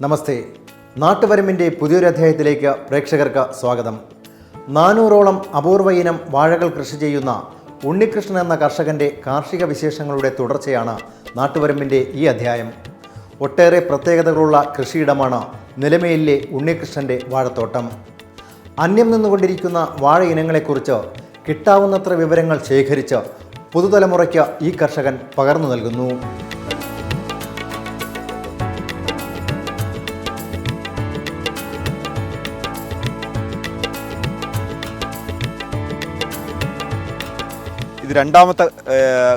നമസ്തേ. നാട്ടുവരമ്പിന്റെ പുതിയൊരു അധ്യായത്തിലേക്ക് പ്രേക്ഷകർക്ക് സ്വാഗതം. നാനൂറോളം അപൂർവ ഇനം വാഴകൾ കൃഷി ചെയ്യുന്ന ഉണ്ണികൃഷ്ണൻ എന്ന കർഷകന്റെ കാർഷിക വിശേഷങ്ങളുടെ തുടർച്ചയാണ് നാട്ടുവരമ്പിന്റെ ഈ അധ്യായം. ഒട്ടേറെ പ്രത്യേകതകളുള്ള കൃഷിയിടമാണ് നിലമേലിലെ ഉണ്ണികൃഷ്ണന്റെ വാഴത്തോട്ടം. അന്യം നിന്നുകൊണ്ടിരിക്കുന്ന വാഴ ഇനങ്ങളെക്കുറിച്ച് കിട്ടാവുന്നത്ര വിവരങ്ങൾ ശേഖരിച്ച് പുതുതലമുറയ്ക്ക് ഈ കർഷകൻ പകർന്നു നൽകുന്നു. ഇത് രണ്ടാമത്തെ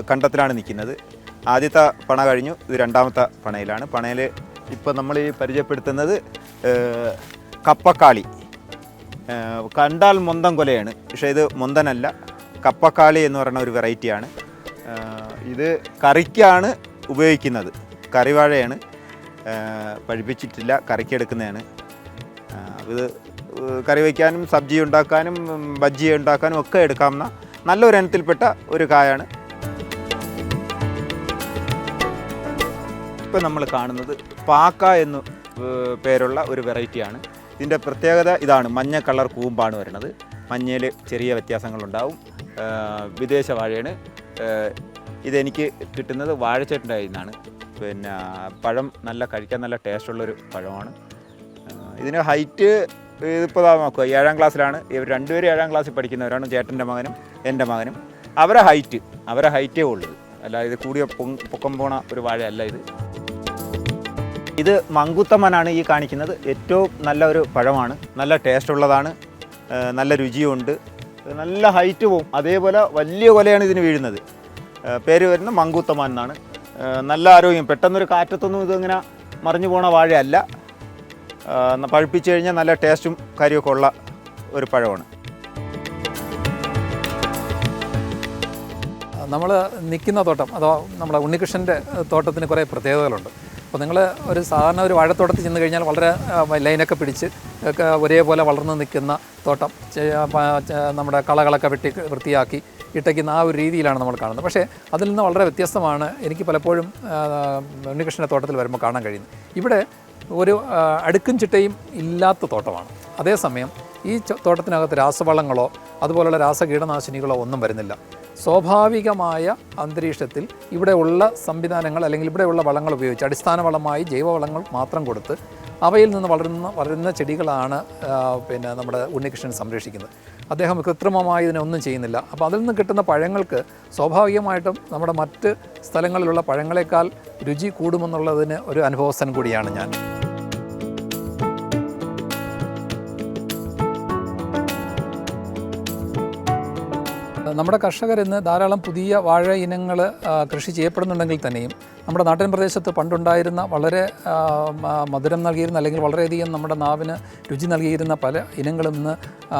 കണ്ടത്തിലാണ് നിൽക്കുന്നത്. ആദ്യത്തെ പണ കഴിഞ്ഞു ഇത് രണ്ടാമത്തെ പണയിലാണ്. പണയിൽ ഇപ്പം നമ്മൾ ഈ പരിചയപ്പെടുത്തുന്നത് കപ്പക്കാളി. കണ്ടാൽ മൊന്തം കൊലയാണ്. പക്ഷേ ഇത് മൊന്തനല്ല. കപ്പക്കാളി എന്ന് പറയുന്ന ഒരു വെറൈറ്റിയാണ്. ഇത് കറിക്കാണ് ഉപയോഗിക്കുന്നത്. കറിവാഴയാണ്. പഴിപ്പിച്ചിട്ടില്ല പഴുപ്പിച്ചിട്ടില്ല കറിക്ക് എടുക്കുന്നതാണ് ആഹ് ഇത് കറി വയ്ക്കാനും സബ്ജി ഉണ്ടാക്കാനും ബജ്ജി ഉണ്ടാക്കാനും ഒക്കെ എടുക്കാവുന്ന നല്ലൊരു ഇനത്തിൽപ്പെട്ട ഒരു കായാണ്. ഇപ്പം നമ്മൾ കാണുന്നത് പാക്ക എന്ന് പേരുള്ള ഒരു വെറൈറ്റിയാണ്. ഇതിന്റെ പ്രത്യേകത ഇതാണ് മഞ്ഞ കളർ കൂമ്പാണ് വരുന്നത്. മഞ്ഞയിൽ ചെറിയ വ്യത്യാസങ്ങളുണ്ടാവും. വിദേശ വാഴയാണ്. ഇതെനിക്ക് കിട്ടുന്നത് വാഴച്ചേട്ടന്റെ നിന്നാണ്. പിന്നെ പഴം നല്ല കഴിക്കാൻ നല്ല ടേസ്റ്റുള്ളൊരു പഴമാണ്. ഇതിന് ഹൈറ്റ് ഇതിപ്പോൾ നോക്കുക ഏഴാം ക്ലാസ്സിലാണ്. ഇവർ രണ്ടുപേരും ഏഴാം ക്ലാസ്സിൽ പഠിക്കുന്നവരാണ് ചേട്ടന്റെ മകനും. എന്റെ മകനും. അവരെ ഹൈറ്റ് അവരെ ഹൈറ്റേ ഉള്ളത് അല്ല ഇത് കൂടിയ പൊക്കം പോണ ഒരു വാഴയല്ല ഇത്. ഇത് മങ്കുത്തമ്മനാണ് ഈ കാണിക്കുന്നത്. ഏറ്റവും നല്ല ഒരു പഴമാണ്. നല്ല ടേസ്റ്റ് ഉള്ളതാണ്. നല്ല രുചിയുണ്ട്. നല്ല ഹൈറ്റ് പോവും അതേപോലെ വലിയ കൊലയാണ് ഇതിന് വീഴുന്നത്. പേര് വരുന്നത് മങ്കുത്തമ്മൻ എന്നാണ്. നല്ല ആരോഗ്യം. പെട്ടെന്നൊരു കാറ്റത്തൊന്നും ഇതിങ്ങനെ മറിഞ്ഞു പോണ വാഴയല്ല. പഴുപ്പിച്ച് കഴിഞ്ഞാൽ നല്ല ടേസ്റ്റും കാര്യമൊക്കെ ഉള്ള ഒരു പഴമാണ്. നമ്മൾ നിൽക്കുന്ന തോട്ടം അഥവാ നമ്മുടെ ഉണ്ണികൃഷ്ണന്റെ തോട്ടത്തിന് കുറേ പ്രത്യേകതകളുണ്ട്. അപ്പോൾ നിങ്ങൾ ഒരു സാധാരണ ഒരു വാഴത്തോട്ടത്തിൽ ചെന്ന് കഴിഞ്ഞാൽ വളരെ ലൈനൊക്കെ പിടിച്ച് ഒക്കെ ഒരേപോലെ വളർന്ന് നിൽക്കുന്ന തോട്ടം നമ്മുടെ കളകളൊക്കെ വെട്ടി വൃത്തിയാക്കി ഇട്ടയ്ക്കുന്ന ആ ഒരു രീതിയിലാണ് നമ്മൾ കാണുന്നത്. പക്ഷേ അതിൽ നിന്ന് വളരെ വ്യത്യസ്തമാണ് എനിക്ക് പലപ്പോഴും ഉണ്ണികൃഷ്ണന്റെ തോട്ടത്തിൽ വരുമ്പോൾ കാണാൻ കഴിയുന്നത്. ഇവിടെ ഒരു അടുക്കും ചിട്ടയും ഇല്ലാത്ത തോട്ടമാണ്. അതേസമയം ഈ തോട്ടത്തിനകത്ത് രാസവളങ്ങളോ അതുപോലുള്ള രാസകീടനാശിനികളോ ഒന്നും വരുന്നില്ല. സ്വാഭാവികമായ അന്തരീക്ഷത്തിൽ ഇവിടെയുള്ള സംവിധാനങ്ങൾ അല്ലെങ്കിൽ ഇവിടെയുള്ള വളങ്ങൾ ഉപയോഗിച്ച് അടിസ്ഥാന വളമായി ജൈവവളങ്ങൾ മാത്രം കൊടുത്ത് അവയിൽ നിന്ന് വളരുന്ന വളരുന്ന ചെടികളാണ് പിന്നെ നമ്മുടെ ഉണ്ണികൃഷ്ണൻ സംരക്ഷിക്കുന്നത്. അദ്ദേഹം കൃത്രിമമായി ഇതിനൊന്നും ചെയ്യുന്നില്ല. അപ്പോൾ അതിൽ നിന്ന് കിട്ടുന്ന പഴങ്ങൾക്ക് സ്വാഭാവികമായിട്ടും നമ്മുടെ മറ്റ് സ്ഥലങ്ങളിലുള്ള പഴങ്ങളെക്കാൾ രുചി കൂടുമെന്നുള്ളതിന് ഒരു അനുഭവസ്ഥൻ കൂടിയാണ് ഞാൻ. നമ്മുടെ കർഷകർ ഇന്ന് ധാരാളം പുതിയ വാഴ ഇനങ്ങൾ കൃഷി ചെയ്യപ്പെടുന്നുണ്ടെങ്കിൽ തന്നെയും നമ്മുടെ നാട്ടിൻ പ്രദേശത്ത് പണ്ടുണ്ടായിരുന്ന വളരെ മധുരം നൽകിയിരുന്ന അല്ലെങ്കിൽ വളരെയധികം നമ്മുടെ നാവിന് രുചി നൽകിയിരുന്ന പല ഇനങ്ങളും ഇന്ന്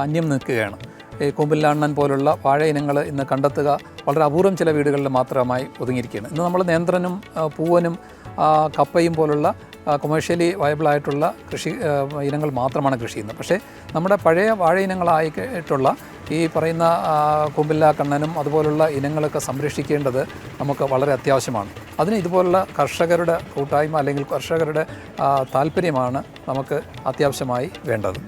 അന്യം നിൽക്കുകയാണ്. ഈ കൊമ്പില്ലാണ്ണൻ പോലുള്ള വാഴ ഇനങ്ങൾ ഇന്ന് കണ്ടെത്തുക വളരെ അപൂർവം ചില വീടുകളിൽ മാത്രമായി ഒതുങ്ങിയിരിക്കുകയാണ്. ഇന്ന് നമ്മൾ നേന്ത്രനും പൂവനും കപ്പയും പോലുള്ള കൊമേഴ്ഷ്യലി വയബിളായിട്ടുള്ള കൃഷി ഇനങ്ങൾ മാത്രമാണ് കൃഷി ചെയ്യുന്നത്. പക്ഷേ നമ്മുടെ പഴയ വാഴ ഇനങ്ങളായിട്ടുള്ള ഈ പറയുന്ന കുമ്പില്ല കണ്ണനും അതുപോലുള്ള ഇനങ്ങളൊക്കെ സംരക്ഷിക്കേണ്ടത് നമുക്ക് വളരെ അത്യാവശ്യമാണ്. അതിന് ഇതുപോലുള്ള കർഷകരുടെ കൂട്ടായ്മ അല്ലെങ്കിൽ കർഷകരുടെ താല്പര്യമാണ് നമുക്ക് അത്യാവശ്യമായി വേണ്ടത്.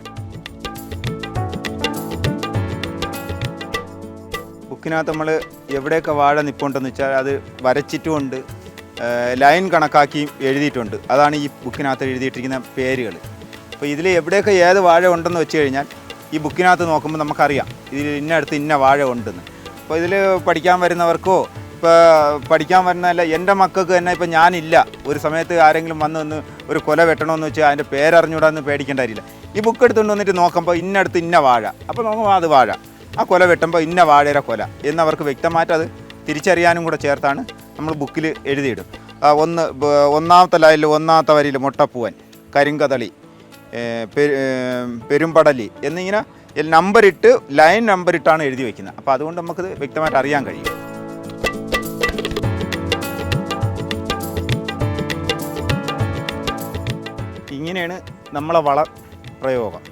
ബുക്കിനകത്ത് നമ്മൾ എവിടെയൊക്കെ വാഴ നിൽപ്പുണ്ടെന്ന് വെച്ചാൽ അത് വരച്ചിട്ടുമുണ്ട്. ലൈൻ കണക്കാക്കി എഴുതിയിട്ടുണ്ട്. അതാണ് ഈ ബുക്കിനകത്ത് എഴുതിയിട്ടിരിക്കുന്ന പേരുകൾ അപ്പോൾ ഇതിൽ എവിടെയൊക്കെ ഏത് വാഴ ഉണ്ടെന്ന് വെച്ച് കഴിഞ്ഞാൽ ഈ ബുക്കിനകത്ത് നോക്കുമ്പോൾ നമുക്കറിയാം. ഇതിൽ ഇന്നടുത്ത് ഇന്ന വാഴ ഉണ്ടെന്ന്. അപ്പോൾ ഇതിൽ പഠിക്കാൻ വരുന്നവർക്കോ ഇപ്പോൾ പഠിക്കാൻ വരുന്നതല്ല എന്റെ മക്കൾക്ക് തന്നെ ഇപ്പോൾ ഞാനില്ല. ഒരു സമയത്ത് ആരെങ്കിലും വന്ന് വന്ന് ഒരു കൊല വെട്ടണമെന്ന് വെച്ചാൽ അതിന്റെ പേരറിഞ്ഞൂടാന്ന് പേടിക്കേണ്ട കാര്യമില്ല ഈ ബുക്ക് എടുത്തുകൊണ്ട് വന്നിട്ട് നോക്കുമ്പോൾ ഇന്നടുത്ത് ഇന്ന വാഴ. അപ്പോൾ നോക്കുമ്പോൾ അത് വാഴ. ആ കൊല വെട്ടുമ്പോൾ ഇന്ന വാഴയുടെ കൊല. എന്നവർക്ക് വ്യക്തമായിട്ട് അത് തിരിച്ചറിയാനും കൂടെ ചേർത്താണ് നമ്മൾ ബുക്കിൽ എഴുതിയിടും. ഒന്ന് ഒന്നാമത്തെ ലൈനിൽ ഒന്നാമത്തെ വരിയിൽ മുട്ടപ്പൂവൻ കരിങ്കതളി. പെരുമ്പടലി എന്നിങ്ങനെ നമ്പറിട്ട് ലൈൻ നമ്പറിട്ടാണ് എഴുതി വയ്ക്കുന്നത് അപ്പോൾ അതുകൊണ്ട് നമുക്ക് വ്യക്തമായിട്ട് അറിയാൻ കഴിയും. ഇങ്ങനെയാണ് നമ്മളെ വള പ്രയോഗം.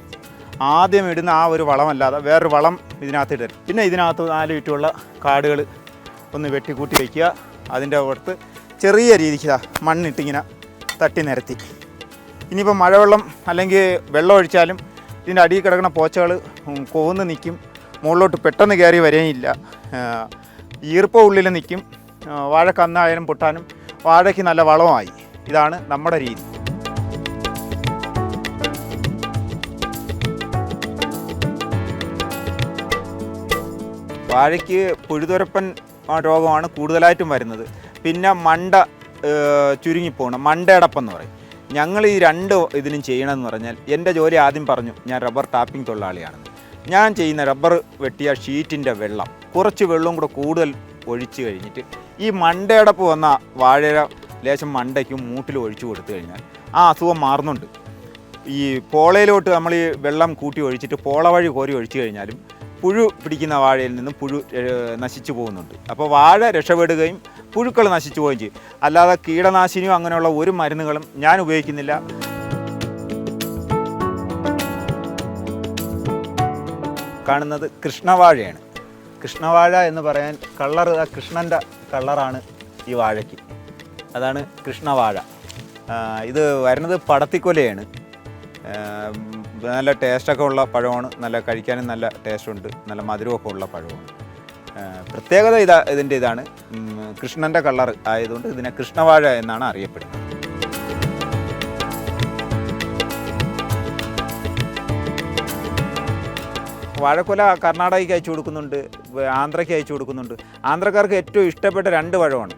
ആദ്യം ഇടുന്ന ആ ഒരു വളമല്ലാതെ വേറൊരു വളം ഇതിനകത്ത് ഇടരുത്. പിന്നെ ഇതിനകത്ത് നാല് ചുറ്റുമുള്ള കാടുകൾ ഒന്ന് വെട്ടിക്കൂട്ടി വയ്ക്കുക അതിന്റെ പുറത്ത് ചെറിയ രീതിക്ക് മണ്ണിട്ടിങ്ങനെ തട്ടി നിരത്തി. ഇനിയിപ്പോൾ മഴവെള്ളം അല്ലെങ്കിൽ വെള്ളം ഒഴിച്ചാലും ഇതിന്റെ അടിയിൽ കിടക്കുന്ന പോച്ചകൾ കോന്ന് നിൽക്കും. മുകളിലോട്ട് പെട്ടെന്ന് കയറി വരേയില്ല. ഈർപ്പം ഉള്ളിൽ നിൽക്കും. വാഴ കന്നായാലും പൊട്ടാനും വാഴയ്ക്ക് നല്ല വളമായി. ഇതാണ് നമ്മുടെ രീതി. വാഴയ്ക്ക് പുഴുതുരപ്പൻ രോഗമാണ് കൂടുതലായിട്ടും വരുന്നത്. പിന്നെ മണ്ട ചുരുങ്ങിപ്പോണം. മണ്ടയടപ്പം എന്ന് പറയും. ഞങ്ങൾ ഈ രണ്ട് ഇതിനും ചെയ്യണമെന്ന് പറഞ്ഞാൽ എന്റെ ജോലി ആദ്യം പറഞ്ഞു ഞാൻ റബ്ബർ ടാപ്പിംഗ് തൊഴിലാളിയാണെന്ന് ഞാൻ ചെയ്യുന്ന റബ്ബർ വെട്ടിയ ഷീറ്റിന്റെ വെള്ളം കുറച്ച് വെള്ളവും കൂടെ കൂടുതൽ ഒഴിച്ചു കഴിഞ്ഞിട്ട് ഈ മണ്ടയടപ്പ് വന്ന വാഴ ലേശം മണ്ടയ്ക്കും മൂട്ടിലും ഒഴിച്ചു കൊടുത്തു കഴിഞ്ഞാൽ ആ അസുഖം മാറുന്നുണ്ട്. ഈ പോളയിലോട്ട് നമ്മൾ ഈ വെള്ളം കൂട്ടി ഒഴിച്ചിട്ട് പോള വഴി കോരി ഒഴിച്ചു കഴിഞ്ഞാലും പുഴു പിടിക്കുന്ന വാഴയിൽ നിന്നും പുഴു നശിച്ചു പോകുന്നുണ്ട്. അപ്പോൾ വാഴ രക്ഷപ്പെടുകയും പുഴുക്കൾ നശിച്ചു പോവുകയും ചെയ്യും. അല്ലാതെ കീടനാശിനിയോ അങ്ങനെയുള്ള ഒരു മരുന്നുകളും ഞാൻ ഉപയോഗിക്കുന്നില്ല. കാണുന്നത് കൃഷ്ണവാഴയാണ്. കൃഷ്ണവാഴ എന്ന് പറയാൻ കളർ കൃഷ്ണന്റെ കളറാണ് ഈ വാഴയ്ക്ക്. അതാണ് കൃഷ്ണവാഴ. ഇത് വരുന്നത് പടത്തിക്കൊലയാണ്. നല്ല ടേസ്റ്റൊക്കെ ഉള്ള പഴമാണ്. നല്ല കഴിക്കാനും നല്ല ടേസ്റ്റുണ്ട്. നല്ല മധുരമൊക്കെ ഉള്ള പഴമാണ്. പ്രത്യേകത ഇതാ ഇതിന്റെ ഇതാണ്. കൃഷ്ണന്റെ കളർ ആയതുകൊണ്ട് ഇതിനെ കൃഷ്ണവാഴ എന്നാണ് അറിയപ്പെടുന്നത്. വാഴക്കൊല കർണാടകയ്ക്ക് അയച്ചു കൊടുക്കുന്നുണ്ട്. ആന്ധ്രയ്ക്ക് അയച്ചു കൊടുക്കുന്നുണ്ട്. ആന്ധ്രക്കാർക്ക് ഏറ്റവും ഇഷ്ടപ്പെട്ട രണ്ട് പഴമാണ്.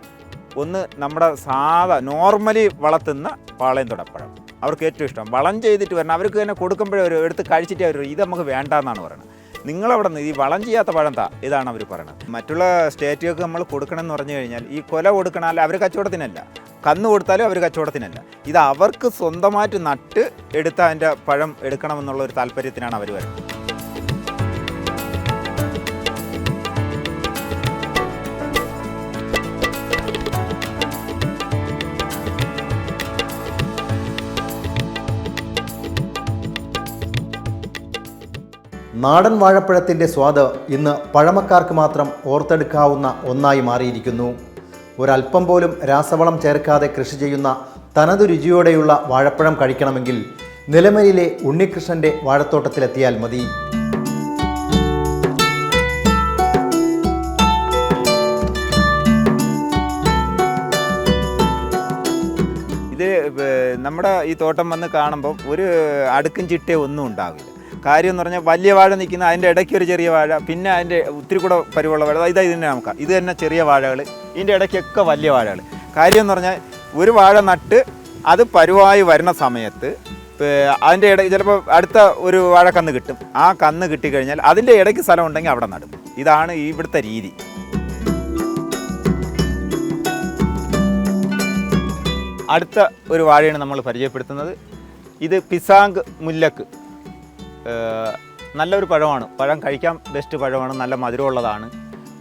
ഒന്ന് നമ്മുടെ സാധാ നോർമലി വളർത്തുന്ന പാളയം തുടപ്പഴം. അവർക്ക് ഏറ്റവും ഇഷ്ടം. വളം ചെയ്തിട്ട് വരണം. അവർക്ക് തന്നെ കൊടുക്കുമ്പോഴേ അവർ എടുത്ത് കഴിച്ചിട്ട് അവർ ഇത് നമുക്ക് വേണ്ട എന്നാണ് പറയുന്നത്. നിങ്ങളവിടെ നിന്ന് ഈ വളം ചെയ്യാത്ത പഴം താ ഇതാണ് അവർ പറയുന്നത് മറ്റുള്ള സ്റ്റേറ്റുകൾക്ക് നമ്മൾ കൊടുക്കണമെന്ന് പറഞ്ഞു കഴിഞ്ഞാൽ ഈ കൊല കൊടുക്കണം അല്ല അവർ കച്ചവടത്തിനല്ല. കന്ന് കൊടുത്താലും അവർ കച്ചവടത്തിനല്ല. ഇത് അവർക്ക് സ്വന്തമായിട്ട് നട്ട് എടുത്ത അതിന്റെ പഴം എടുക്കണമെന്നുള്ള ഒരു താല്പര്യത്തിനാണ് അവർ വരുന്നത്. നാടൻ വാഴപ്പഴത്തിന്റെ സ്വാദ് ഇന്ന് പഴമക്കാർക്ക് മാത്രം ഓർത്തെടുക്കാവുന്ന ഒന്നായി മാറിയിരിക്കുന്നു. ഒരല്പം പോലും രാസവളം ചേർക്കാതെ കൃഷി ചെയ്യുന്ന തനതു രുചിയോടെയുള്ള വാഴപ്പഴം കഴിക്കണമെങ്കിൽ നിലമലിലെ ഉണ്ണികൃഷ്ണന്റെ വാഴത്തോട്ടത്തിലെത്തിയാൽ മതി. നമ്മുടെ ഈ തോട്ടം വന്ന് കാണുമ്പം ഒരു അടുക്കും ചിട്ടയോ ഒന്നും ഉണ്ടാവില്ല. കാര്യം എന്ന് പറഞ്ഞാൽ വലിയ വാഴ നിൽക്കുന്ന അതിന്റെ ഇടയ്ക്ക് ഒരു ചെറിയ വാഴ പിന്നെ അതിന്റെ ഒത്തിരി കൂടെ പരിവുള്ള വാഴ ഇതാ ഇത് തന്നെ നമുക്ക്. ഇത് തന്നെ ചെറിയ വാഴകൾ. ഇതിന്റെ ഇടയ്ക്കൊക്കെ വലിയ വാഴകൾ. കാര്യം എന്ന് പറഞ്ഞാൽ ഒരു വാഴ നട്ട് അത് പരുവായി വരുന്ന സമയത്ത് അതിന്റെ ഇടയ്ക്ക് ചിലപ്പോൾ അടുത്ത ഒരു വാഴ കന്ന് കിട്ടും. ആ കന്ന് കിട്ടിക്കഴിഞ്ഞാൽ അതിന്റെ ഇടയ്ക്ക് സ്ഥലം ഉണ്ടെങ്കിൽ അവിടെ നടും. ഇതാണ് ഇവിടുത്തെ രീതി. അടുത്ത ഒരു വാഴയാണ് നമ്മൾ പരിചയപ്പെടുത്തുന്നത്. ഇത് പിസാങ്ക് മുല്ലക്ക്. നല്ലൊരു പഴമാണ്. പഴം കഴിക്കാൻ ബെസ്റ്റ് പഴമാണ് നല്ല മധുരമുള്ളതാണ്.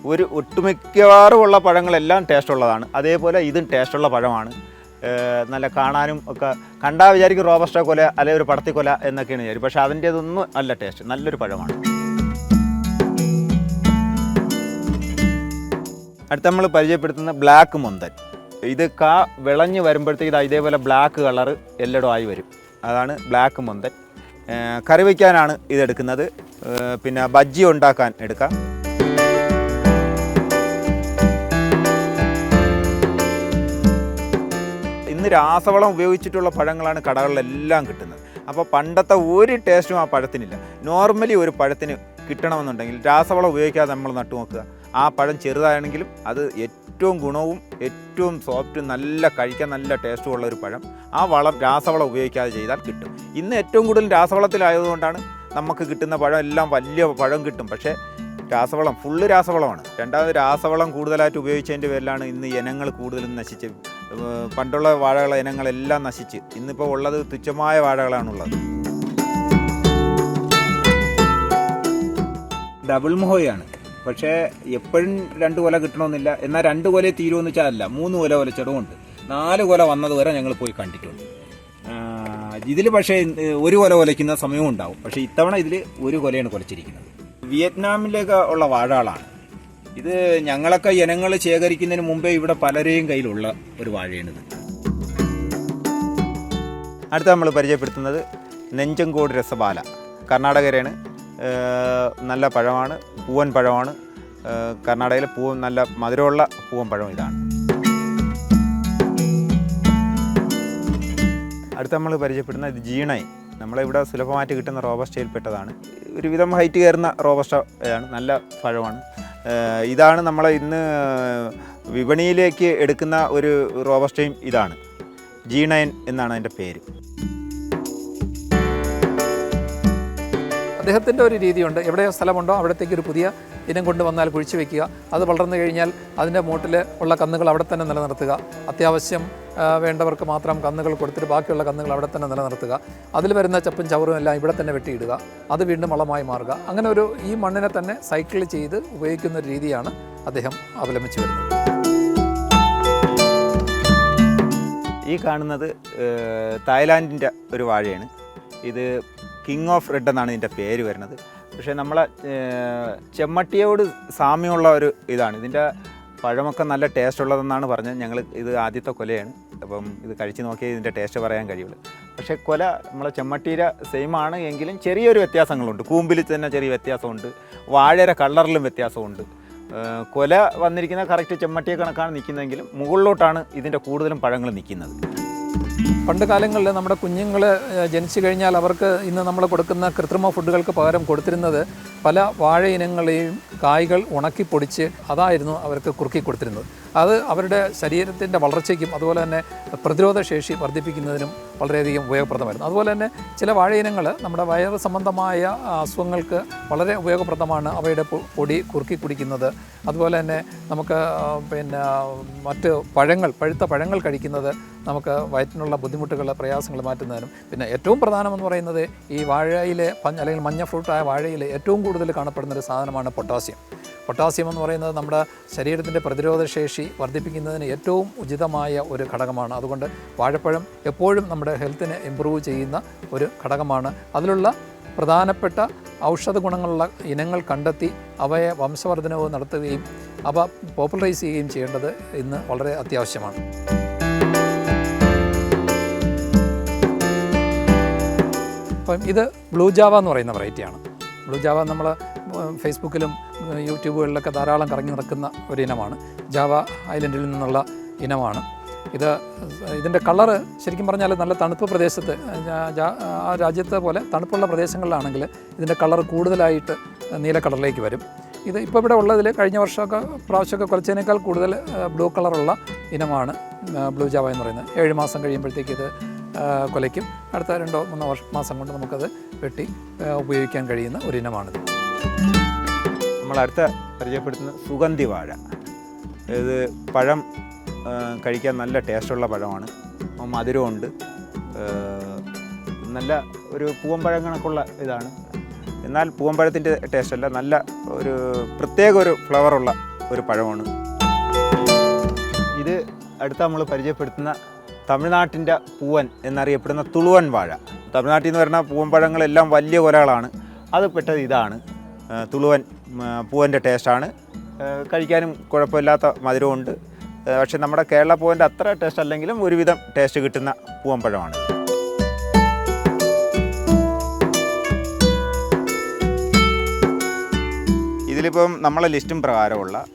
ഒരു ഒട്ടുമിക്കവാറും ഉള്ള പഴങ്ങളെല്ലാം ടേസ്റ്റ് ഉള്ളതാണ്. അതേപോലെ ഇതും ടേസ്റ്റുള്ള പഴമാണ്. ഏഹ് നല്ല കാണാനും ഒക്കെ കണ്ടാൽ വിചാരിക്കും റോബസ്റ്റ കൊല അല്ലെങ്കിൽ ഒരു പടത്തിക്കൊല എന്നൊക്കെയാണ് വിചാരിക്കും. പക്ഷേ അതിന്റേതൊന്നും അല്ല ടേസ്റ്റ് നല്ലൊരു പഴമാണ്. അടുത്ത നമ്മൾ പരിചയപ്പെടുത്തുന്ന ബ്ലാക്ക് മുന്തൻ. ഇത് കാ വിളഞ്ഞ് വരുമ്പോഴത്തേക്ക് ഇത് ഇതേപോലെ ബ്ലാക്ക് കളർ എല്ലടോ ആയി വരും. അതാണ് ബ്ലാക്ക് മുന്തൻ. കറി വയ്ക്കാനാണ് ഇതെടുക്കുന്നത്. പിന്നെ ബജ്ജി ഉണ്ടാക്കാൻ എടുക്കാം. ഇന്ന് രാസവളം ഉപയോഗിച്ചിട്ടുള്ള പഴങ്ങളാണ് കടകളിലെല്ലാം കിട്ടുന്നത്. അപ്പോൾ പണ്ടത്തെ ഒരു ടേസ്റ്റും ആ പഴത്തിനില്ല. നോർമലി ഒരു പഴത്തിന് കിട്ടണമെന്നുണ്ടെങ്കിൽ രാസവളം ഉപയോഗിക്കാതെ നമ്മൾ നട്ടു നോക്കുക. ആ പഴം ചെറുതാണെങ്കിലും അത് ഏറ്റവും ഗുണവും ഏറ്റവും സോഫ്റ്റും നല്ല കഴിക്കാൻ നല്ല ടേസ്റ്റും ഉള്ള ഒരു പഴം ആ വളം രാസവളം ഉപയോഗിക്കാതെ ചെയ്താൽ കിട്ടും. ഇന്ന് ഏറ്റവും കൂടുതൽ രാസവളത്തിലായതുകൊണ്ടാണ് നമുക്ക് കിട്ടുന്ന പഴം എല്ലാം വലിയ പഴം കിട്ടും. പക്ഷേ രാസവളം ഫുള്ള് രാസവളമാണ്. രണ്ടാമത് രാസവളം കൂടുതലായിട്ട് ഉപയോഗിച്ചതിന്റെ പേരിലാണ് ഇന്ന് ഇനങ്ങൾ കൂടുതലും നശിച്ച് പണ്ടുള്ള വാഴകളെ ഇനങ്ങളെല്ലാം നശിച്ച്. ഇന്നിപ്പോൾ ഉള്ളത് തുച്ഛമായ വാഴകളാണുള്ളത്. ഡബിൾ മൊഹോയാണ് പക്ഷേ എപ്പോഴും രണ്ട് കൊല കിട്ടണമെന്നില്ല. എന്നാൽ രണ്ട് കൊല തീരുമെന്ന് വെച്ചാൽ അല്ല മൂന്ന് കൊല കൊലച്ചടവുണ്ട് നാല് കൊല വന്നതുവരെ ഞങ്ങൾ പോയി കണ്ടിട്ടുണ്ട്. ഇതിൽ പക്ഷേ ഒരു കൊല കൊലയ്ക്കുന്ന സമയവും ഉണ്ടാവും. പക്ഷേ ഇത്തവണ ഇതിൽ ഒരു കൊലയാണ് കൊലച്ചിരിക്കുന്നത്. വിയറ്റ്നാമിലേക്ക് ഉള്ള വാഴകളാണ്. ഇത് ഞങ്ങളൊക്കെ ഇനങ്ങൾ ശേഖരിക്കുന്നതിന് മുമ്പേ ഇവിടെ പലരെയും കയ്യിലുള്ള ഒരു വാഴയാണിത്. അടുത്ത നമ്മൾ പരിചയപ്പെടുത്തുന്നത് നെഞ്ചങ്കോട് രസബാല കർണാടകരയാണ് ഏഹ് നല്ല പഴമാണ് പൂവൻ പഴമാണ്. കർണാടകയിലെ പൂവൻ നല്ല മധുരമുള്ള പൂവൻ പഴം ഇതാണ്. അടുത്ത നമ്മൾ പരിചയപ്പെടുന്ന ഇത് ജീണൈ. നമ്മളിവിടെ സുലഭമായിട്ട് കിട്ടുന്ന റോബസ്റ്റയിൽപ്പെട്ടതാണ് ഒരുവിധം ഹൈറ്റ് കയറുന്ന റോബസ്റ്റ ആണ് നല്ല പഴമാണ്. ഇതാണ് നമ്മൾ ഇന്ന് വിപണിയിലേക്ക് എടുക്കുന്ന ഒരു റോബസ്റ്റയും ഇതാണ്. ജീണയൻ എന്നാണ് അതിന്റെ പേര്. അദ്ദേഹത്തിന്റെ ഒരു രീതിയുണ്ട്. എവിടെ സ്ഥലമുണ്ടോ അവിടത്തേക്ക് ഒരു പുതിയ ഇനം കൊണ്ടുവന്നാൽ കുഴിച്ചു വെക്കുക. അത് വളർന്നു കഴിഞ്ഞാൽ അതിന്റെ മൂട്ടിൽ ഉള്ള കന്നുകൾ അവിടെ തന്നെ നിലനിർത്തുക. അത്യാവശ്യം വേണ്ടവർക്ക് മാത്രം കന്നുകൾ കൊടുത്തിട്ട് ബാക്കിയുള്ള കന്നുകൾ അവിടെ തന്നെ നിലനിർത്തുക. അതിൽ വരുന്ന ചപ്പും ചവറും എല്ലാം ഇവിടെ തന്നെ വെട്ടിയിടുക. അത് വീണ്ടും വളമായി മാറുക. അങ്ങനെ ഒരു ഈ മണ്ണിനെ തന്നെ സൈക്കിൾ ചെയ്ത് ഉപയോഗിക്കുന്ന ഒരു രീതിയാണ് അദ്ദേഹം അവലംബിച്ചു വരുന്നത്. ഈ കാണുന്നത് തായ്ലാൻഡിന്റെ ഒരു വാഴയാണ്. ഇത് കിങ് ഓഫ് റെഡ് എന്നാണ് ഇതിന്റെ പേര് വരുന്നത്. പക്ഷേ നമ്മളെ ചെമ്മട്ടിയോട് സാമ്യമുള്ള ഒരു ഇതാണ്. ഇതിന്റെ പഴമൊക്കെ നല്ല ടേസ്റ്റ് ഉള്ളതെന്നാണ് പറഞ്ഞത്. ഞങ്ങൾ ഇത് ആദ്യത്തെ കൊലയാണ്. അപ്പം ഇത് കഴിച്ച് നോക്കിയാൽ ഇതിന്റെ ടേസ്റ്റ് പറയാൻ കഴിയുള്ളൂ. പക്ഷേ കൊല നമ്മളെ ചെമ്മട്ടീര സെയിം ആണ്. എങ്കിലും ചെറിയൊരു വ്യത്യാസങ്ങളുണ്ട്. കൂമ്പിൽ തന്നെ ചെറിയ വ്യത്യാസമുണ്ട്. വാഴയുടെ കളറിലും വ്യത്യാസമുണ്ട്. കൊല വന്നിരിക്കുന്ന കറക്റ്റ് ചെമ്മട്ടിയെ കണക്കാണ് നിൽക്കുന്നതെങ്കിലും മുകളിലോട്ടാണ് ഇതിന്റെ കൂടുതലും പഴങ്ങൾ നിൽക്കുന്നത് പണ്ട് കാലങ്ങളിൽ നമ്മുടെ കുഞ്ഞുങ്ങൾ ജനിച്ചു കഴിഞ്ഞാൽ അവർക്ക് ഇന്ന് നമ്മൾ കൊടുക്കുന്ന കൃത്രിമ ഫുഡുകൾക്ക് പകരം കൊടുത്തിരുന്നത് പല വാഴ ഇനങ്ങളെയും കായ്കൾ ഉണക്കി പൊടിച്ച് അതായിരുന്നു അവർക്ക് കുറുക്കി കൊടുത്തിരുന്നത്. അത് അവരുടെ ശരീരത്തിന്റെ വളർച്ചയ്ക്കും അതുപോലെ തന്നെ പ്രതിരോധ ശേഷി വർദ്ധിപ്പിക്കുന്നതിനും വളരെയധികം ഉപയോഗപ്രദമായിരുന്നു. അതുപോലെ തന്നെ ചില വാഴ ഇനങ്ങൾ നമ്മുടെ വയറ് സംബന്ധമായ അസുഖങ്ങൾക്ക് വളരെ ഉപയോഗപ്രദമാണ്. അവയുടെ പൊടി കുറുക്കി കുടിക്കുന്നത്. അതുപോലെ തന്നെ നമുക്ക് പിന്നെ മറ്റ് പഴങ്ങൾ പഴുത്ത പഴങ്ങൾ കഴിക്കുന്നത് നമുക്ക് വയറ്റിനുള്ള ബുദ്ധിമുട്ടുകൾ പ്രയാസങ്ങൾ മാറ്റുന്നതിനും. പിന്നെ ഏറ്റവും പ്രധാനമെന്ന് പറയുന്നത് ഈ വാഴയിലെ അല്ലെങ്കിൽ മഞ്ഞ ഫ്രൂട്ടായ വാഴയിൽ ഏറ്റവും കൂടുതൽ കാണപ്പെടുന്ന ഒരു സാധനമാണ് പൊട്ടാസ്യം. പൊട്ടാസ്യം എന്ന് പറയുന്നത് നമ്മുടെ ശരീരത്തിന്റെ പ്രതിരോധശേഷി വർദ്ധിപ്പിക്കുന്നതിന് ഏറ്റവും ഉചിതമായ ഒരു ഘടകമാണ്. അതുകൊണ്ട് വാഴപ്പഴം എപ്പോഴും നമ്മുടെ ഹെൽത്തിനെ ഇമ്പ്രൂവ് ചെയ്യുന്ന ഒരു ഘടകമാണ്. അതിലുള്ള പ്രധാനപ്പെട്ട ഔഷധ ഗുണങ്ങളുള്ള ഇനങ്ങൾ കണ്ടെത്തി അവയെ വംശവർദ്ധനവ് നടത്തുകയും അവ പോപ്പുലറൈസ് ചെയ്യുകയും ചെയ്യേണ്ടത് ഇന്ന് വളരെ അത്യാവശ്യമാണ്. അപ്പം ഇത് ബ്ലൂ ജാവ എന്ന് പറയുന്ന വെറൈറ്റിയാണ്. ബ്ലൂ ജാവ നമ്മൾ ഫേസ്ബുക്കിലും യൂട്യൂബുകളിലൊക്കെ ധാരാളം കറങ്ങി നടക്കുന്ന ഒരു ഇനമാണ് ജാവ ഐലൻഡിൽ നിന്നുള്ള ഇനമാണ്. ഇത് ഇതിന്റെ കളറ് ശരിക്കും പറഞ്ഞാൽ നല്ല തണുപ്പ് പ്രദേശത്ത് ആ രാജ്യത്തെ പോലെ തണുപ്പുള്ള പ്രദേശങ്ങളിലാണെങ്കിൽ ഇതിന്റെ കളർ കൂടുതലായിട്ട് നീല കളറിലേക്ക് വരും. ഇത് ഇപ്പോൾ ഇവിടെ ഉള്ളതിൽ കഴിഞ്ഞ വർഷമൊക്കെ പ്രാവശ്യമൊക്കെ കുറച്ചതിനേക്കാൾ കൂടുതൽ ബ്ലൂ കളറുള്ള ഇനമാണ് ബ്ലൂ ജാവ എന്ന് പറയുന്നത്. ഏഴ് മാസം കഴിയുമ്പോഴത്തേക്ക് ഇത് കൊലയ്ക്കും അടുത്ത രണ്ടോ മൂന്നോ വർഷ മാസം കൊണ്ട് നമുക്കത് വെട്ടി ഉപയോഗിക്കാൻ കഴിയുന്ന ഒരു ഇനമാണിത്. നമ്മൾ അടുത്ത പരിചയപ്പെടുത്തുന്ന സുഗന്ധി വാഴ. ഇത് പഴം കഴിക്കാൻ നല്ല ടേസ്റ്റുള്ള പഴമാണ്. മധുരമുണ്ട് നല്ല ഒരു പൂവമ്പഴം കണക്കുള്ള ഇതാണ്. എന്നാൽ പൂവമ്പഴത്തിന്റെ ടേസ്റ്റ് അല്ല നല്ല ഒരു പ്രത്യേക ഒരു ഫ്ലവറുള്ള ഒരു പഴമാണ്. ഇത് അടുത്ത നമ്മൾ പരിചയപ്പെടുത്തുന്ന തമിഴ്നാട്ടിന്റെ പൂവൻ എന്നറിയപ്പെടുന്ന തുളുവൻ വാഴ. തമിഴ്നാട്ടിൽ നിന്ന് വരുന്ന പൂവൻ പഴങ്ങളെല്ലാം വലിയ കൊലകളാണ് അത് പെട്ടത് ഇതാണ്. തുളുവൻ പൂവന്റെ ടേസ്റ്റാണ്. കഴിക്കാനും കുഴപ്പമില്ലാത്ത മധുരമുണ്ട് പക്ഷേ നമ്മുടെ കേരള പൂവിന്റെ അത്ര ടേസ്റ്റ് അല്ലെങ്കിലും ഒരുവിധം ടേസ്റ്റ് കിട്ടുന്ന പൂവമ്പഴമാണ് ഇതിലിപ്പം നമ്മളെ ലിസ്റ്റും പ്രകാരമുള്ള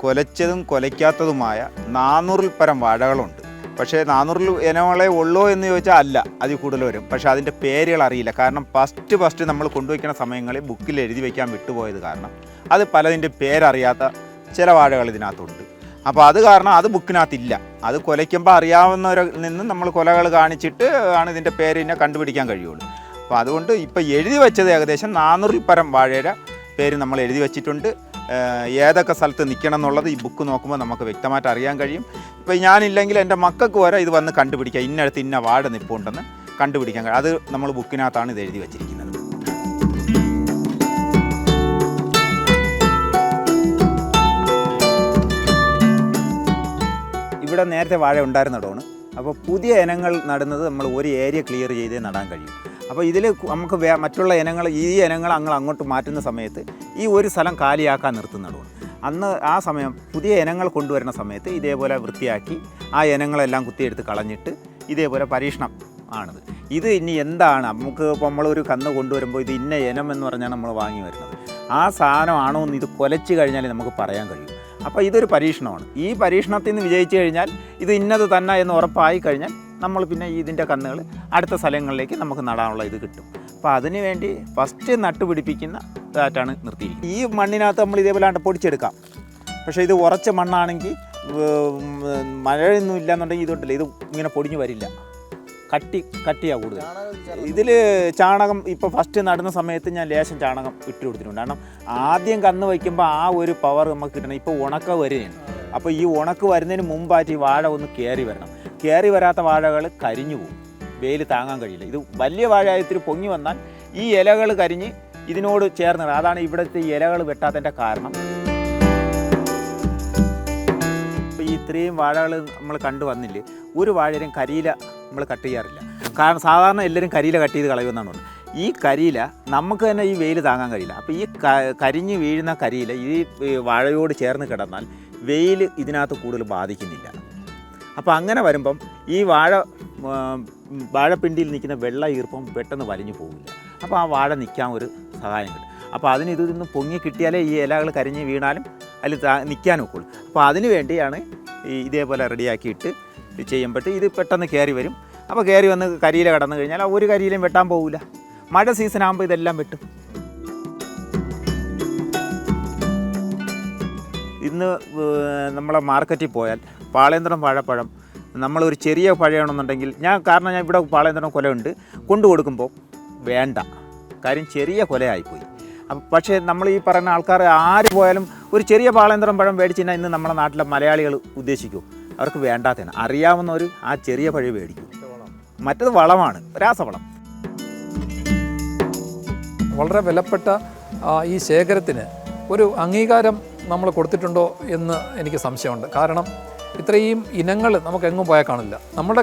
കൊലച്ചതും കൊലയ്ക്കാത്തതുമായ നാനൂറിൽ പരം വാഴകളുണ്ട്. പക്ഷേ നാനൂറിൽ ഇനങ്ങളെ ഉള്ളോ എന്ന് ചോദിച്ചാൽ അല്ല അതിൽ കൂടുതൽ വരും. പക്ഷേ അതിന്റെ പേരുകൾ അറിയില്ല. കാരണം ഫസ്റ്റ് ഫസ്റ്റ് നമ്മൾ കൊണ്ടുവയ്ക്കുന്ന സമയങ്ങളിൽ ബുക്കിൽ എഴുതി വയ്ക്കാൻ വിട്ടുപോയത് കാരണം അത് പലതിന്റെ പേരറിയാത്ത ചില വാഴകൾ ഇതിനകത്തുണ്ട്. അപ്പോൾ അത് കാരണം അത് ബുക്കിനകത്തില്ല. അത് കൊലയ്ക്കുമ്പോൾ അറിയാവുന്നവരിൽ നിന്ന് നമ്മൾ കൊലകൾ കാണിച്ചിട്ട് ആണ് ഇതിന്റെ പേരിനെ കണ്ടുപിടിക്കാൻ കഴിയുള്ളൂ. അപ്പോൾ അതുകൊണ്ട് ഇപ്പോൾ എഴുതി വെച്ചത് ഏകദേശം നാനൂറിൽ പരം വാഴയുടെ പേര് നമ്മൾ എഴുതി വെച്ചിട്ടുണ്ട്. ഏതൊക്കെ സ്ഥലത്ത് നിൽക്കണം എന്നുള്ളത് ഈ ബുക്ക് നോക്കുമ്പോൾ നമുക്ക് വ്യക്തമായിട്ട് അറിയാൻ കഴിയും. ഇപ്പോൾ ഞാനില്ലെങ്കിൽ എന്റെ മക്കൾക്ക് വരെ ഇത് വന്ന് കണ്ടുപിടിക്കാം. ഇന്നടുത്ത് ഇന്ന വാഴ നിൽപ്പുണ്ടെന്ന് കണ്ടുപിടിക്കാൻ കഴിയും. അത് നമ്മൾ ബുക്കിനകത്താണ് ഇത് എഴുതി വെച്ചിരിക്കുന്നത്. ഇവിടെ നേരത്തെ വാഴ ഉണ്ടായിരുന്നിടമാണ് അപ്പോൾ പുതിയ ഇനങ്ങൾ നടുന്നത് നമ്മൾ ഒരു ഏരിയ ക്ലിയർ ചെയ്തേ നടാൻ കഴിയും. അപ്പോൾ ഇതിൽ നമുക്ക് വേ മറ്റുള്ള ഇനങ്ങൾ ഈ ഇനങ്ങൾ അങ്ങ് അങ്ങോട്ട് മാറ്റുന്ന സമയത്ത് ഈ ഒരു സ്ഥലം കാലിയാക്കാൻ നിർത്തുന്നിടമാണ് അന്ന് ആ സമയം പുതിയ ഇനങ്ങൾ കൊണ്ടുവരുന്ന സമയത്ത് ഇതേപോലെ വൃത്തിയാക്കി ആ ഇനങ്ങളെല്ലാം കുത്തിയെടുത്ത് കളഞ്ഞിട്ട് ഇതേപോലെ പരീക്ഷണം ആണിത്. ഇത് ഇനി എന്താണ്? നമുക്ക് നമ്മളൊരു കന്ന് കൊണ്ടുവരുമ്പോൾ ഇത് ഇന്ന ഇനം എന്ന് പറഞ്ഞാൽ നമ്മൾ വാങ്ങി വരുന്നത്. ആ സാധനമാണോ എന്ന് ഇത് കൊലച്ച് കഴിഞ്ഞാൽ നമുക്ക് പറയാൻ കഴിയും. അപ്പോൾ ഇതൊരു പരീക്ഷണമാണ്. ഈ പരീക്ഷണത്തിൽ നിന്ന് വിജയിച്ചു കഴിഞ്ഞാൽ ഇത് ഇന്നത് തന്നെ എന്ന് ഉറപ്പായി കഴിഞ്ഞാൽ നമ്മൾ പിന്നെ ഇതിന്റെ കന്നുകൾ അടുത്ത സ്ഥലങ്ങളിലേക്ക് നമുക്ക് നടാനുള്ള ഇത് കിട്ടും. അപ്പോൾ അതിന് വേണ്ടി ഫസ്റ്റ് നട്ടുപിടിപ്പിക്കുന്ന ഇതായിട്ടാണ് നിർത്തിയിരിക്കുന്നത്. ഈ മണ്ണിനകത്ത് നമ്മൾ ഇതേപോലെ പൊടിച്ചെടുക്കാം. പക്ഷേ ഇത് ഉറച്ച മണ്ണാണെങ്കിൽ മഴയൊന്നും മഴയൊന്നും ഇല്ലാന്നുണ്ടെങ്കിൽ ഇതുണ്ടല്ലോ ഇത് ഇങ്ങനെ പൊടിഞ്ഞു വരില്ല. കട്ടി കട്ടിയാണ് കൂടുതൽ. ഇതിൽ ചാണകം ഇപ്പോൾ ഫസ്റ്റ് നടുന്ന സമയത്ത് ഞാൻ ലേശം ചാണകം ഇട്ട് കൊടുത്തിട്ടുണ്ട്. കാരണം ആദ്യം കന്ന് വയ്ക്കുമ്പോൾ ആ ഒരു പവർ നമുക്ക് കിട്ടണം. ഇപ്പോൾ ഉണക്ക വരികയാണ്. അപ്പോൾ ഈ ഉണക്ക് വരുന്നതിന് മുമ്പായിട്ട് ഈ വാഴ ഒന്ന് കയറി വരണം. കയറി വരാത്ത വാഴകൾ കരിഞ്ഞു പോകും. വെയിൽ താങ്ങാൻ കഴിയില്ല. ഇത് വലിയ വാഴ ഇത്തിരി പൊങ്ങി വന്നാൽ ഈ ഇലകൾ കരിഞ്ഞ് ഇതിനോട് ചേർന്ന്. അതാണ് ഇവിടുത്തെ ഇലകൾ വെട്ടാത്തതിന്റെ കാരണം. ഇപ്പോൾ ഈ ഇത്രയും വാഴകൾ നമ്മൾ കണ്ടു വന്നില്ലേ? ഒരു വാഴയും കരിയില നമ്മൾ കട്ട് ചെയ്യാറില്ല. കാരണം സാധാരണ എല്ലാവരും കരിയില കട്ട് ചെയ്ത് കളയുമെന്നാണ് പറഞ്ഞത്. ഈ കരിയില നമുക്ക് തന്നെ ഈ വെയിൽ താങ്ങാൻ കഴിയില്ല. അപ്പോൾ ഈ കരിഞ്ഞു വീഴുന്ന കരിയില ഈ വാഴയോട് ചേർന്ന് കിടന്നാൽ വെയിൽ ഇതിനകത്ത് കൂടുതൽ ബാധിക്കുന്നില്ല. അപ്പോൾ അങ്ങനെ വരുമ്പം ഈ വാഴ വാഴപ്പിണ്ടിയിൽ നിൽക്കുന്ന വെള്ള ഈർപ്പം പെട്ടെന്ന് വലിഞ്ഞു പോകില്ല. അപ്പോൾ ആ വാഴ നിൽക്കാൻ ഒരു സഹായം കിട്ടും. അപ്പോൾ അതിന് ഇതിൽ നിന്ന് പൊങ്ങി കിട്ടിയാലേ ഈ ഇലകൾ കരിഞ്ഞ് വീണാലും അതിൽ നിൽക്കാനൊക്കെ ഒക്കുള്ളൂ അപ്പോൾ അതിന് വേണ്ടിയാണ് ഇതേപോലെ റെഡിയാക്കിയിട്ട് ചെയ്യുമ്പോഴത്തെ ഇത് പെട്ടെന്ന് കയറി വരും. അപ്പോൾ കയറി വന്ന് കരിയില കടന്നു കഴിഞ്ഞാൽ ഒരു കരിയിലും വെട്ടാൻ പോകില്ല മഴ സീസൺ ആകുമ്പോൾ ഇതെല്ലാം വെട്ടും. ഇന്ന് നമ്മളെ മാർക്കറ്റിൽ പോയാൽ പാളയന്ത്രം വാഴപ്പഴം നമ്മളൊരു ചെറിയ പഴയാണെന്നുണ്ടെങ്കിൽ ഞാൻ കാരണം ഞാൻ ഇവിടെ പാളയന്ത്രം കൊലയുണ്ട്. കൊണ്ടു കൊടുക്കുമ്പോൾ വേണ്ട. കാര്യം ചെറിയ കൊലയായിപ്പോയി. അപ്പം പക്ഷേ നമ്മൾ ഈ പറയുന്ന ആൾക്കാർ ആര് പോയാലും ഒരു ചെറിയ പാളയന്ത്രം പഴം മേടിച്ചു കഴിഞ്ഞാൽ ഇന്ന് നമ്മുടെ നാട്ടിലെ മലയാളികൾ ഉദ്ദേശിക്കും. അവർക്ക് വേണ്ടാത്തതാണ് അറിയാവുന്നവർ ആ ചെറിയ പഴി മേടിക്കും. മറ്റത് വളമാണ്. രാസവളം. വളരെ വിലപ്പെട്ട ഈ ശേഖരത്തിന് ഒരു അംഗീകാരം നമ്മൾ കൊടുത്തിട്ടുണ്ടോ എന്ന് എനിക്ക് സംശയമുണ്ട്. കാരണം ഇത്രയും ഇനങ്ങൾ നമുക്ക് എങ്ങും പോയാൽ കാണില്ല. നമ്മുടെ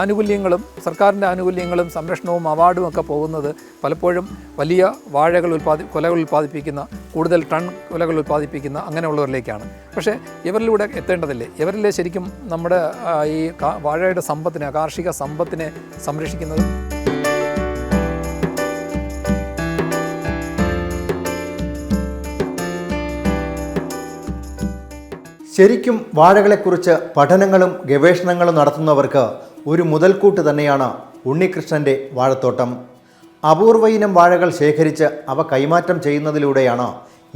ആനുകൂല്യങ്ങളും സർക്കാരിന്റെ ആനുകൂല്യങ്ങളും സംരക്ഷണവും അവാർഡും ഒക്കെ പോകുന്നത് പലപ്പോഴും വലിയ വാഴകൾ ഉൽപ്പാദി കൊലകൾ ഉൽപ്പാദിപ്പിക്കുന്ന കൂടുതൽ ടൺ കൊലകൾ ഉൽപ്പാദിപ്പിക്കുന്ന അങ്ങനെയുള്ളവരിലേക്കാണ്. പക്ഷേ ഇവരിലൂടെ എത്തേണ്ടതില്ലേ? ഇവരിലെ ശരിക്കും നമ്മുടെ ഈ വാഴയുടെ സമ്പത്തിനെ കാർഷിക സമ്പത്തിനെ സംരക്ഷിക്കുന്നത്? ശരിക്കും വാഴകളെക്കുറിച്ച് പഠനങ്ങളും ഗവേഷണങ്ങളും നടത്തുന്നവർക്ക് ഒരു മുതൽക്കൂട്ട് തന്നെയാണ് ഉണ്ണികൃഷ്ണന്റെ വാഴത്തോട്ടം. അപൂർവ ഇനം വാഴകൾ ശേഖരിച്ച് അവ കൈമാറ്റം ചെയ്യുന്നതിലൂടെയാണ്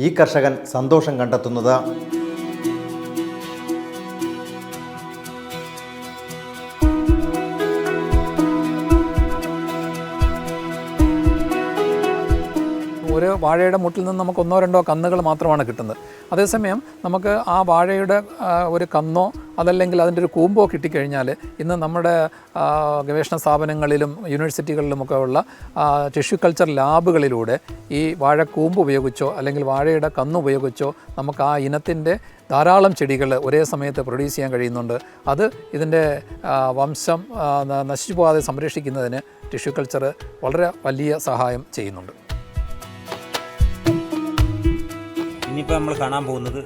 ഈ കർഷകൻ സന്തോഷം കണ്ടെത്തുന്നത്. വാഴയുടെ മുട്ടിൽ നിന്ന് നമുക്ക് ഒന്നോ രണ്ടോ കന്നുകൾ മാത്രമാണ് കിട്ടുന്നത്. അതേസമയം നമുക്ക് ആ വാഴയുടെ ഒരു കന്നോ അതല്ലെങ്കിൽ അതിന്റെ ഒരു കൂമ്പോ കിട്ടിക്കഴിഞ്ഞാൽ ഇന്ന് നമ്മുടെ ഗവേഷണ സ്ഥാപനങ്ങളിലും യൂണിവേഴ്സിറ്റികളിലുമൊക്കെ ഉള്ള ടിഷ്യൂ കൾച്ചർ ലാബുകളിലൂടെ ഈ വാഴക്കൂമ്പ് ഉപയോഗിച്ചോ അല്ലെങ്കിൽ വാഴയുടെ കന്ന് ഉപയോഗിച്ചോ നമുക്ക് ആ ഇനത്തിന്റെ ധാരാളം ചെടികൾ ഒരേ സമയത്ത് പ്രൊഡ്യൂസ് ചെയ്യാൻ കഴിയുന്നുണ്ട്. അത് ഇതിന്റെ വംശം നശിച്ചു പോകാതെ സംരക്ഷിക്കുന്നതിന് ടിഷ്യൂ കൾച്ചർ വളരെ വലിയ സഹായം ചെയ്യുന്നുണ്ട്. ഇനിയിപ്പോൾ നമ്മൾ കാണാൻ പോകുന്നത്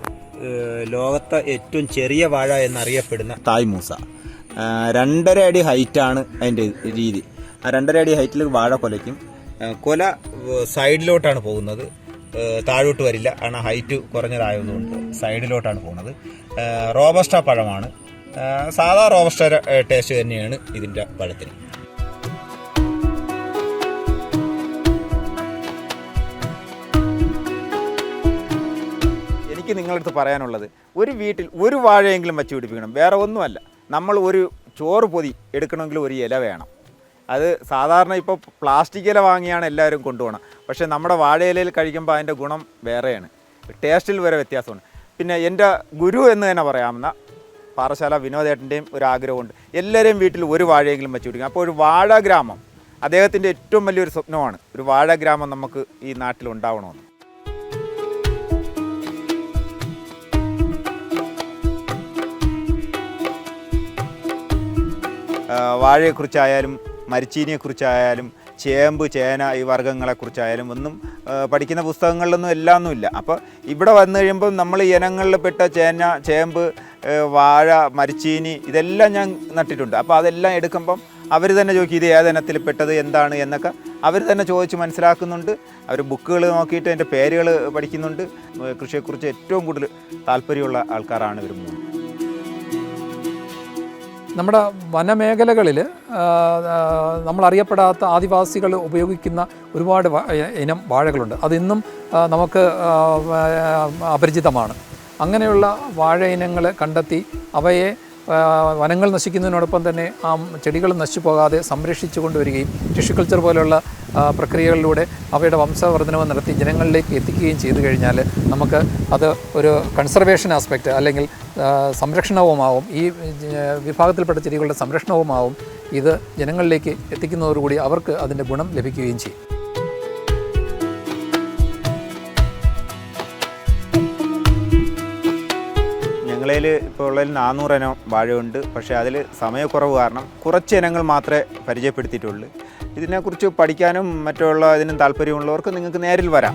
ലോകത്തെ ഏറ്റവും ചെറിയ വാഴ എന്നറിയപ്പെടുന്ന തായ്മൂസ മൂസ. രണ്ടര അടി ഹൈറ്റാണ് അതിന്റെ രീതി. ആ രണ്ടര അടി ഹൈറ്റിൽ വാഴ കൊലയ്ക്കും. കൊല സൈഡിലോട്ടാണ് പോകുന്നത്. താഴോട്ട് വരില്ല. കാരണം ഹൈറ്റ് കുറഞ്ഞതായതുകൊണ്ട് സൈഡിലോട്ടാണ് പോകുന്നത്. റോബസ്റ്റ പഴമാണ്. സാധാ റോബസ്റ്റ ടേസ്റ്റ് തന്നെയാണ് ഇതിന്റെ പഴത്തിന്. എനിക്ക് നിങ്ങളടുത്ത് പറയാനുള്ളത് ഒരു വീട്ടിൽ ഒരു വാഴയെങ്കിലും വെച്ച് പിടിപ്പിക്കണം. വേറെ ഒന്നുമല്ല. നമ്മൾ ഒരു ചോറ് പൊതി എടുക്കണമെങ്കിൽ ഒരു ഇല വേണം. അത് സാധാരണ ഇപ്പോൾ പ്ലാസ്റ്റിക് ഇല വാങ്ങിയാണ് എല്ലാവരും കൊണ്ടുപോകണം പക്ഷേ നമ്മുടെ വാഴയിലയിൽ കഴിക്കുമ്പോൾ അതിന്റെ ഗുണം വേറെയാണ്. ടേസ്റ്റിൽ വരെ വ്യത്യാസമുണ്ട്. പിന്നെ എന്റെ ഗുരു എന്ന് തന്നെ പറയാമെന്ന പാറശാല വിനോദേട്ടന്റെയും ഒരു ആഗ്രഹമുണ്ട്. എല്ലാവരെയും വീട്ടിൽ ഒരു വാഴയെങ്കിലും വെച്ച് പിടിക്കണം അപ്പോൾ ഒരു വാഴ ഗ്രാമം അദ്ദേഹത്തിന്റെ ഏറ്റവും വലിയൊരു സ്വപ്നമാണ്. ഒരു വാഴ ഗ്രാമം നമുക്ക് ഈ നാട്ടിൽ ഉണ്ടാവണമെന്ന്. വാഴയെക്കുറിച്ചായാലും മരിച്ചീനിയെക്കുറിച്ചായാലും ചേമ്പ് ചേന ഈ വർഗങ്ങളെക്കുറിച്ചായാലും ഒന്നും പഠിക്കുന്ന പുസ്തകങ്ങളിലൊന്നും എല്ലാമൊന്നും അപ്പോൾ ഇവിടെ വന്നു കഴിയുമ്പോൾ നമ്മൾ ഇനങ്ങളിൽ പെട്ട ചേന ചേമ്പ് വാഴ മരിച്ചീനി ഇതെല്ലാം ഞാൻ നട്ടിട്ടുണ്ട്. അപ്പോൾ അതെല്ലാം എടുക്കുമ്പം അവർ തന്നെ ചോദിക്കും ഇത് ഏതിനത്തിൽ പെട്ടത്? എന്താണ്? എന്നൊക്കെ അവർ തന്നെ ചോദിച്ച് മനസ്സിലാക്കുന്നുണ്ട്. അവർ ബുക്കുകൾ നോക്കിയിട്ട് അതിന്റെ പേരുകൾ പഠിക്കുന്നുണ്ട്. കൃഷിയെക്കുറിച്ച് ഏറ്റവും കൂടുതൽ താല്പര്യമുള്ള ആൾക്കാരാണ് ഇവർ മൂന്ന്. നമ്മുടെ വനമേഖലകളിൽ നമ്മളറിയപ്പെടാത്ത ആദിവാസികൾ ഉപയോഗിക്കുന്ന ഒരുപാട് ഇനം വാഴകളുണ്ട്. അതിന്നും നമുക്ക് അപരിചിതമാണ്. അങ്ങനെയുള്ള വാഴ ഇനങ്ങൾ കണ്ടെത്തി അവയെ വനങ്ങൾ നശിക്കുന്നതിനോടൊപ്പം തന്നെ ആ ചെടികൾ നശിച്ചു പോകാതെ സംരക്ഷിച്ചു കൊണ്ടുവരികയും ടിഷ്യൂ കൾച്ചർ പോലെയുള്ള പ്രക്രിയകളിലൂടെ അവയുടെ വംശവർദ്ധനവ് നടത്തി ജനങ്ങളിലേക്ക് എത്തിക്കുകയും ചെയ്തു കഴിഞ്ഞാൽ നമുക്ക് അത് ഒരു കൺസർവേഷൻ ആസ്പെക്റ്റ് അല്ലെങ്കിൽ സംരക്ഷണവുമാവും. ഈ വിഭാഗത്തിൽപ്പെട്ട ചെടികളുടെ സംരക്ഷണവുമാവും. ഇത് ജനങ്ങളിലേക്ക് എത്തിക്കുന്നതോടുകൂടി അവർക്ക് അതിന്റെ ഗുണം ലഭിക്കുകയും ചെയ്യും. ഞങ്ങളതിൽ ഇപ്പോൾ ഉള്ളതിൽ നാനൂറ് ഇനം വാഴയുണ്ട്. പക്ഷേ അതിൽ സമയക്കുറവ് കാരണം കുറച്ച് ഇനങ്ങൾ മാത്രമേ പരിചയപ്പെടുത്തിയിട്ടുള്ളൂ. ഇതിനെക്കുറിച്ച് പഠിക്കാനും മറ്റുള്ള ഇതിനും താല്പര്യമുള്ളവർക്ക് നിങ്ങൾക്ക് നേരിൽ വരാം.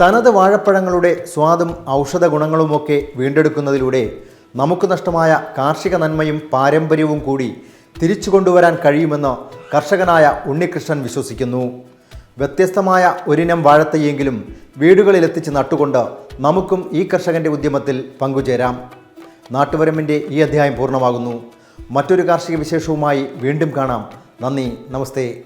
തനത് വാഴപ്പഴങ്ങളുടെ സ്വാദും ഔഷധ ഗുണങ്ങളുമൊക്കെ വീണ്ടെടുക്കുന്നതിലൂടെ നമുക്ക് നഷ്ടമായ കാർഷിക നന്മയും പാരമ്പര്യവും കൂടി തിരിച്ചു കൊണ്ടുവരാൻ കഴിയുമെന്ന് കർഷകനായ ഉണ്ണികൃഷ്ണൻ വിശ്വസിക്കുന്നു. വ്യത്യസ്തമായ ഒരിനം വാഴത്തയ്യെങ്കിലും വീടുകളിലെത്തിച്ച് നട്ടുകൊണ്ട് നമുക്കും ഈ കർഷകന്റെ ഉദ്യമത്തിൽ പങ്കുചേരാം. നാട്ടുവരമ്പിന്റെ ഈ അധ്യായം പൂർണമാകുന്നു. മറ്റൊരു കാർഷിക വിശേഷവുമായി വീണ്ടും കാണാം. നന്ദി നമസ്തേ.